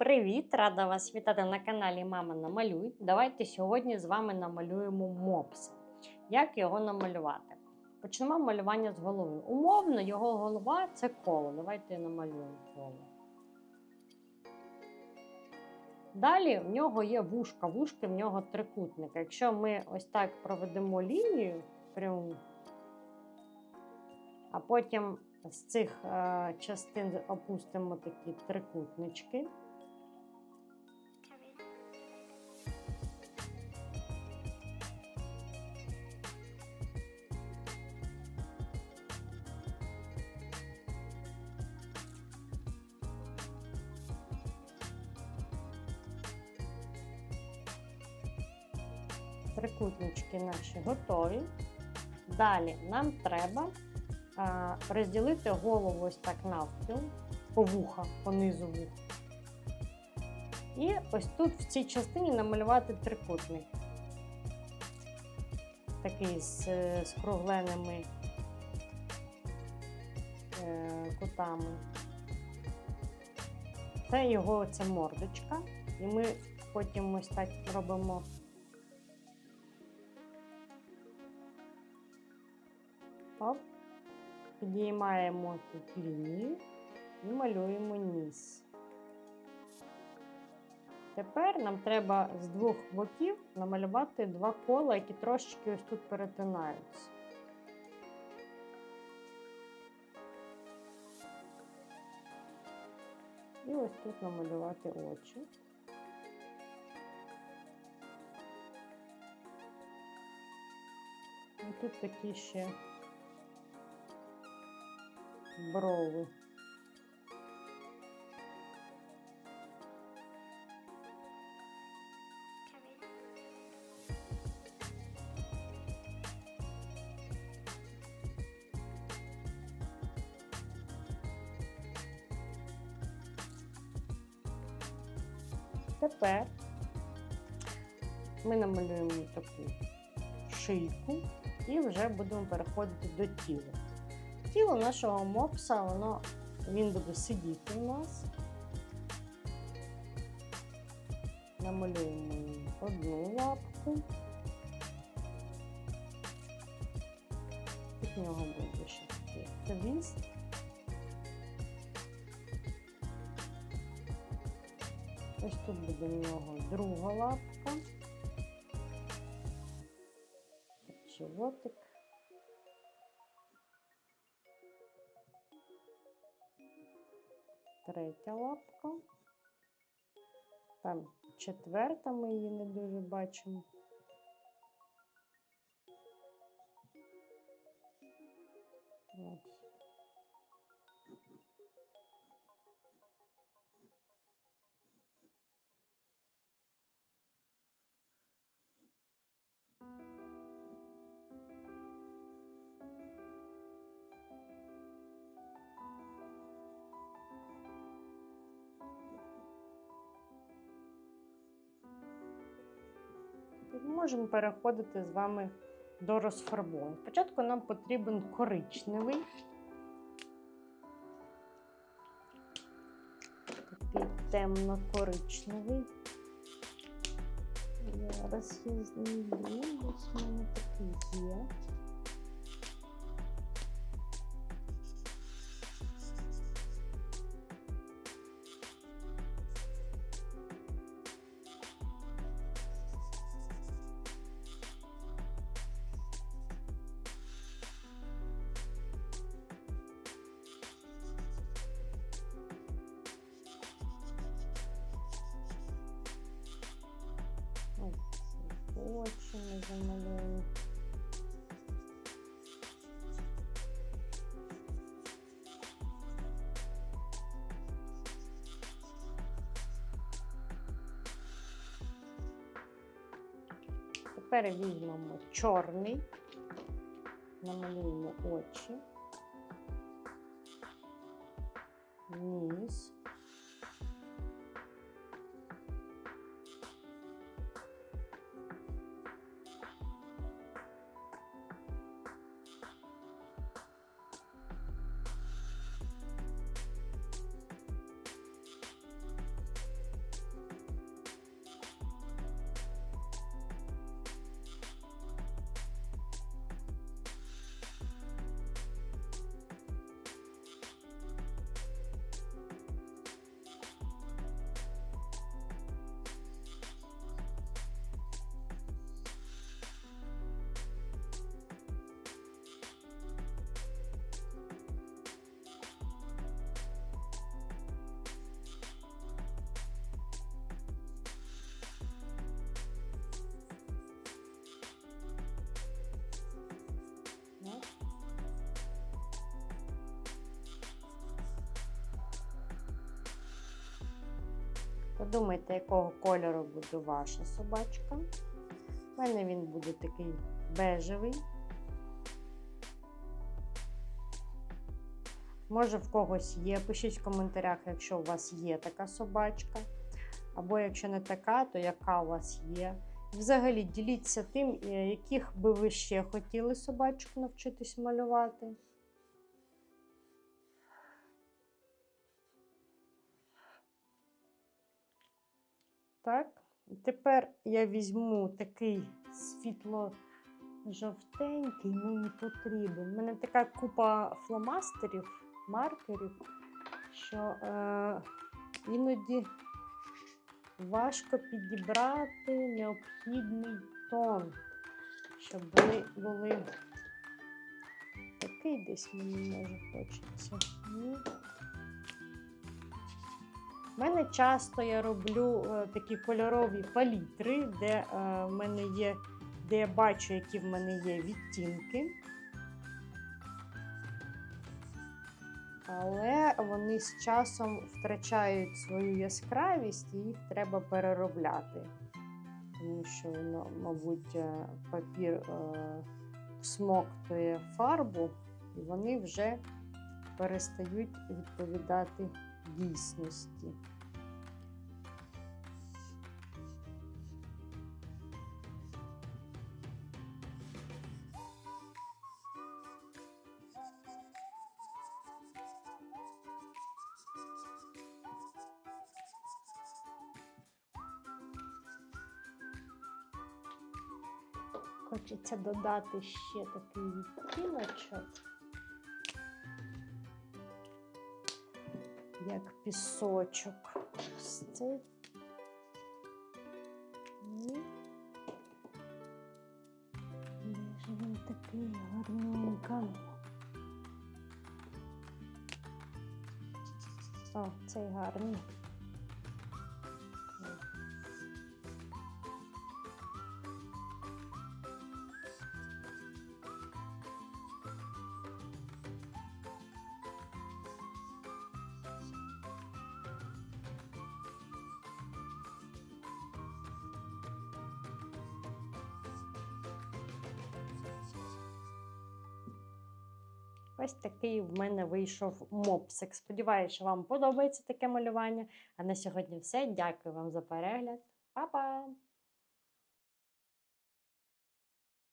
привіт! Рада вас вітати на каналі Мама Намалюй. Давайте сьогодні з вами намалюємо мопса. Як його намалювати? Почнемо малювання з голови. Умовно, його голова це коло. Давайте намалюємо коло. Далі в нього є вушка, вушки в нього трикутник. Якщо ми ось так проведемо лінію пряму, а потім з цих е, частин опустимо такі трикутнички. Трикутнички наші готові. Далі нам треба а, розділити голову ось так навпіл, по вуха, по низу вуха. І ось тут в цій частині намалювати трикутник. Такий з е, скругленими е, кутами. Це його це мордочка. І ми потім ось так робимо. Підіймаємо тут лінію і малюємо ніс. Тепер нам треба з двох боків намалювати два кола, які трошечки ось тут перетинаються. І ось тут намалювати очі. І тут такі ще брови. Тепер ми намалюємо таку шийку і вже будемо переходити до тіла. Тіло нашого мопса, воно, він буде сидіти у нас. Намалюємо одну лапку. Тут в нього буде ще такий хвіст. Ось тут буде в нього друга лапка. Животик. Третя лапка. Там четверта, ми її не дуже бачимо. Ось. Можемо переходити з вами до розфарбовань. Спочатку нам потрібен коричневий. Такий темно-коричневий. Зараз я знайду, ось в мене такий є. Очі ми. Тепер візьмемо чорний, намалюємо очі, ніс. Подумайте, якого кольору буде ваша собачка. У мене він буде такий бежевий. Може, в когось є. Пишіть в коментарях, якщо у вас є така собачка. Або якщо не така, то яка у вас є. Взагалі, діліться тим, е, яких би ви ще хотіли собачок навчитись малювати. Так, тепер я візьму такий світло-жовтенький, мені потрібен. У мене така купа фломастерів, маркерів, що е, іноді важко підібрати необхідний тон, щоб вони були такий десь мені може хочеться. У мене часто я роблю е, такі кольорові палітри, де е, в мене є, де я бачу, які в мене є відтінки. Але вони з часом втрачають свою яскравість і їх треба переробляти. Тому що, ну, мабуть, е, папір всмоктує фарбу, і вони вже перестають відповідати дійсності. Хочеться додати ще такий відтіночок, як пісочок. Ось цей. Він такий гарненько. О, цей гарний. Ось такий в мене вийшов мопсик. Сподіваюся, що вам подобається таке малювання. А на сьогодні все. Дякую вам за перегляд. Па-па!